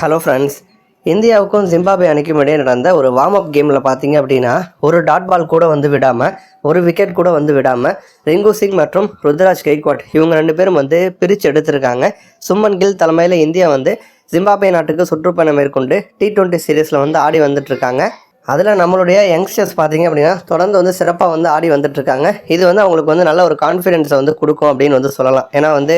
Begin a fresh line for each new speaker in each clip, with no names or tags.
Hello friends இந்தியாவுக்கும் Zimbabwe அணிக்கும் இடையே நடந்த ஒரு வார்ம் அப் கேமில் பார்த்தீங்க அப்படின்னா ஒரு டாட் பால் கூட வந்து விடாமல் ஒரு விக்கெட் கூட வந்து விடாமல் ரிங்கு சிங் மற்றும் ருத்ராஜ் கெய்க்வாட் இவங்க ரெண்டு பேரும் வந்து பிரித்து எடுத்திருக்காங்க. சும்மன் கில் தலைமையில் இந்தியா வந்து ஜிம்பாபே நாட்டுக்கு சுற்றுப்பயணம் மேற்கொண்டு டி டுவெண்ட்டி சீரீஸில் வந்து ஆடி வந்துட்டுருக்காங்க. அதில் நம்மளுடைய யங்ஸ்டர்ஸ் பார்த்தீங்க அப்படின்னா தொடர்ந்து வந்து சிறப்பாக வந்து ஆடி வந்துட்டுருக்காங்க. இது வந்து அவங்களுக்கு வந்து நல்ல ஒரு கான்ஃபிடென்ஸை வந்து கொடுக்கும் அப்படின்னு வந்து சொல்லலாம். ஏன்னா வந்து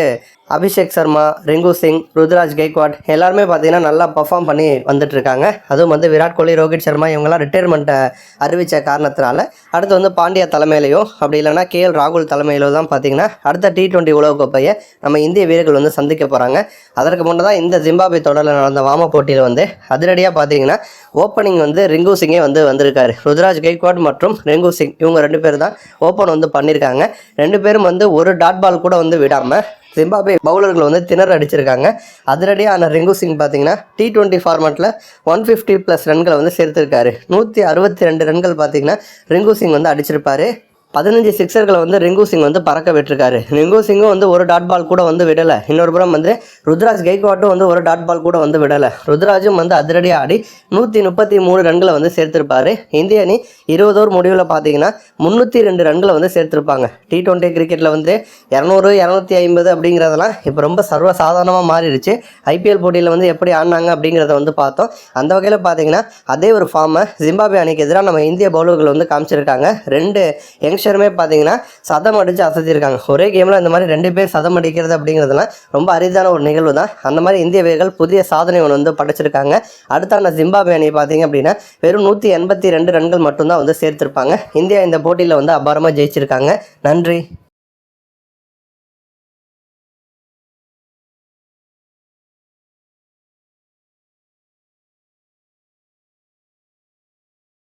அபிஷேக் சர்மா ரிங்கு சிங் ருத்ராஜ் கெய்க்வாட் எல்லாருமே பார்த்தீங்கன்னா நல்லா பர்ஃபார்ம் பண்ணி வந்துட்டுருக்காங்க. அதுவும் வந்து விராட் கோலி ரோஹித் சர்மா இவங்கெல்லாம் ரிட்டையர்மெண்ட்டை அறிவித்த காரணத்தினால அடுத்து வந்து பாண்டியா தலைமையிலையோ அப்படி இல்லைன்னா கேஎல் ராகுல் தலைமையிலோ தான் பார்த்தீங்கன்னா அடுத்த டி டுவெண்ட்டி உலகக்கோப்பையை நம்ம இந்திய வீரர்கள் வந்து சந்திக்க போகிறாங்க அதற்கு முன்னே தான் இந்த ஜிம்பாபே தொடரில் நடந்த வாம போட்டியில் வந்து அதிரடியாக பார்த்தீங்கன்னா ஓப்பனிங் வந்து ரிங்கு சிங்கே வந்து வந்திருக்காரு. ருத்ராஜ் கெய்க்வாட் மற்றும் ரிங்கு சிங் இவங்க ரெண்டு பேர் தான் ஓப்பன் வந்து பண்ணியிருக்காங்க. ரெண்டு பேரும் வந்து ஒரு டாட் பால் கூட வந்து விடாமல் ஜிம்பாபே பவுலர்கள் வந்து திணற அடிச்சிருக்காங்க. அதிரடியான ரிங்கு சிங் பார்த்தீங்கன்னா டி டுவெண்ட்டி ஃபார்மேட்டில் ஒன் ஃபிஃப்டி ப்ளஸ் ரன்களை வந்து சேர்த்துருக்காரு. நூற்றி அறுபத்தி ரெண்டு ரன்கள் பார்த்தீங்கன்னா ரிங்கு சிங் வந்து அடிச்சிருப்பாரு. பதினஞ்சு சிக்ஸர்களை வந்து ரிங்கு சிங் வந்து பறக்க விட்டுருக்காரு. ரிங்கு சிங்கும் வந்து ஒரு டாட் பால் கூட வந்து விடலை. இன்னொரு புறம் வந்து ருத்ராஜ் கெய்க்வாட்டும் வந்து ஒரு டாட் பால் கூட வந்து விடலை. ருத்ராஜும் வந்து அதிரடி ஆடி நூற்றி முப்பத்தி மூணு ரன்களை வந்து சேர்த்திருப்பாரு. இந்திய அணி இருபது ஓவர் முடிவில் பார்த்தீங்கன்னா முந்நூற்றி ரெண்டு ரன்களை வந்து சேர்த்திருப்பாங்க. டி ட்வெண்ட்டி கிரிக்கெட்டில் வந்து இரநூறு இரநூத்தி ஐம்பது அப்படிங்கிறதெல்லாம் இப்போ ரொம்ப சர்வ சாதாரணமாக மாறிடுச்சு. ஐபிஎல் போட்டியில் வந்து எப்படி ஆடினாங்க அப்படிங்கிறத வந்து பார்த்தோம். அந்த வகையில் பார்த்தீங்கன்னா அதே ஒரு ஃபார்மை ஜிம்பாபே அணிக்கு எதிராக நம்ம இந்திய பவுலர்கள் வந்து காமிச்சிருக்காங்க. ரெண்டு நிமிஷமே பார்த்தீங்கன்னா சதம் அடித்து அசத்திருக்காங்க. ஒரே கேமில் இந்த மாதிரி ரெண்டு பேர் சதம் அடிக்கிறது அப்படிங்கிறதுலாம் ரொம்ப அரிதான ஒரு நிகழ்வு தான். அந்த மாதிரி இந்திய வீரர்கள் புதிய சாதனை ஒன்று வந்து படைச்சிருக்காங்க. அடுத்தான ஜிம்பாபே அணி பார்த்தீங்க அப்படின்னா வெறும் நூற்றி எண்பத்தி ரெண்டு ரன்கள் மட்டும்தான் வந்து சேர்த்திருப்பாங்க. இந்தியா இந்த போட்டியில் வந்து அபாரமாக ஜெயிச்சிருக்காங்க. நன்றி.